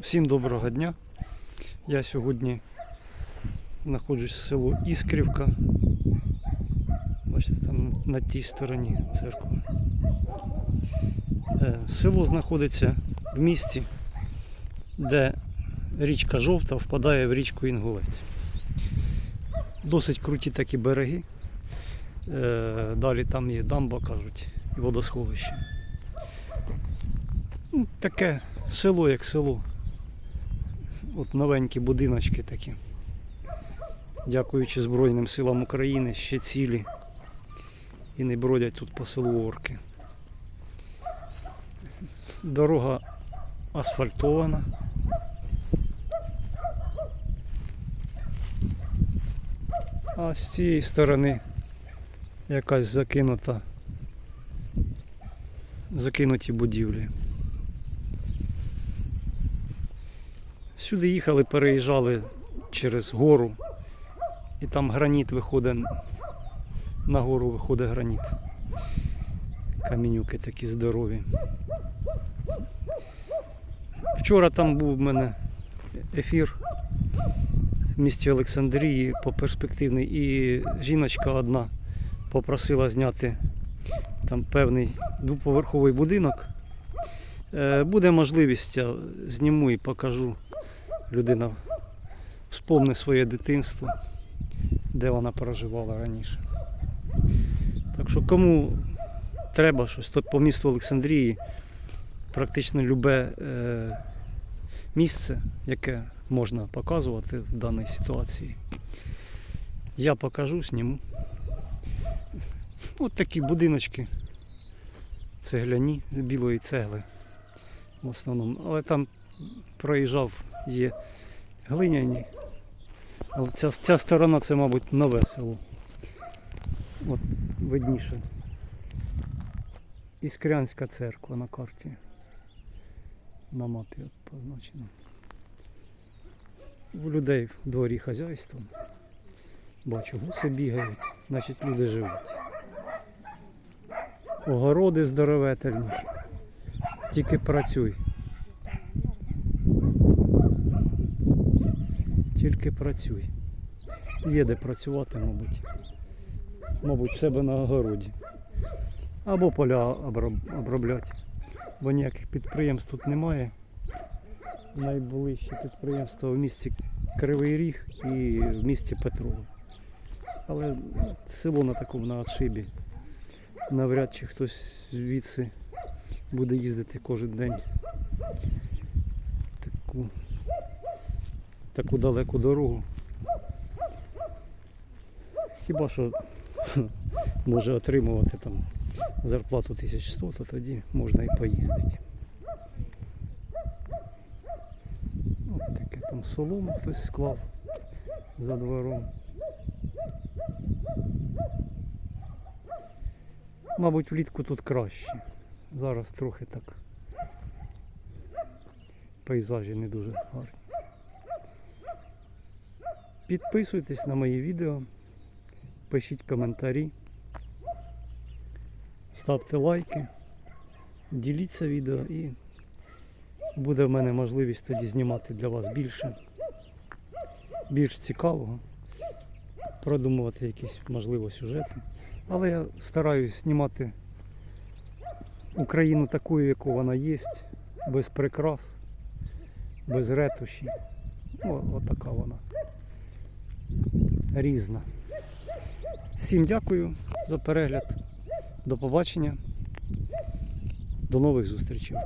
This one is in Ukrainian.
Всім, доброго дня. Я сьогодні знаходжусь в село Іскрівка. Бачите, там на тій стороні церква. Е, Село знаходиться в місті, де річка Жовта впадає в річку Інгулець. Досить круті такі береги. Е, Далі там є дамба, кажуть, і водосховище. Ну, Таке село як село. От новенькі будиночки такі. Дякуючи Збройним силам України, ще цілі. І не бродять тут по селу орки. Дорога асфальтована. А з цієї сторони якась закинута. Закинуті будівлі. Сюди їхали, переїжджали через гору, і там граніт виходить, на гору виходить граніт. Камінюки такі здорові. Вчора там був в мене ефір в місті Олександрії по перспективний, і жіночка одна попросила зняти там певний двоповерховий будинок. Е, Буде можливість, зніму і покажу. Людина вспомне своє дитинство, де вона проживала раніше. Так що кому треба щось, то по місту Олександрії практично любе е, місце, яке можна показувати в даній ситуації. Я покажу, зніму. От такі будиночки цегляні, білої цегли в основному. Але там проїжджав, є глиняні. Але ця, ця сторона це, мабуть, нове село. От видніше. Іскрянська церква на карті. На мапі от позначено. У людей в дворі хазяйство. Бачу, гуси бігають, значить люди живуть. Огороди здоровительні. Тільки працюй. Тільки працюй. Є де працювати, мабуть. Мабуть, в себе на огороді. Або поля обробляти. Бо ніяких підприємств тут немає. Найближче підприємство в місті Кривий Ріг і в місті Петрово. Але село на такому на отшибі. Навряд чи хтось звідси буде їздити кожен день таку, таку далеку дорогу. Хіба що може отримувати там зарплату 1100, то тоді можна і поїздити. От таке там солому хтось склав за двором. Мабуть, влітку тут краще. Зараз трохи так. Пейзажі не дуже гарні. Підписуйтесь на мої відео, пишіть коментарі, ставте лайки, діліться відео і буде в мене можливість тоді знімати для вас більше, більш цікавого, продумувати якісь можливо сюжети. Але я стараюсь знімати Україну такою, яку вона є, без прикрас, без ретуші. О, от така вона. Різна. Всім дякую за перегляд. До побачення. До нових зустрічей.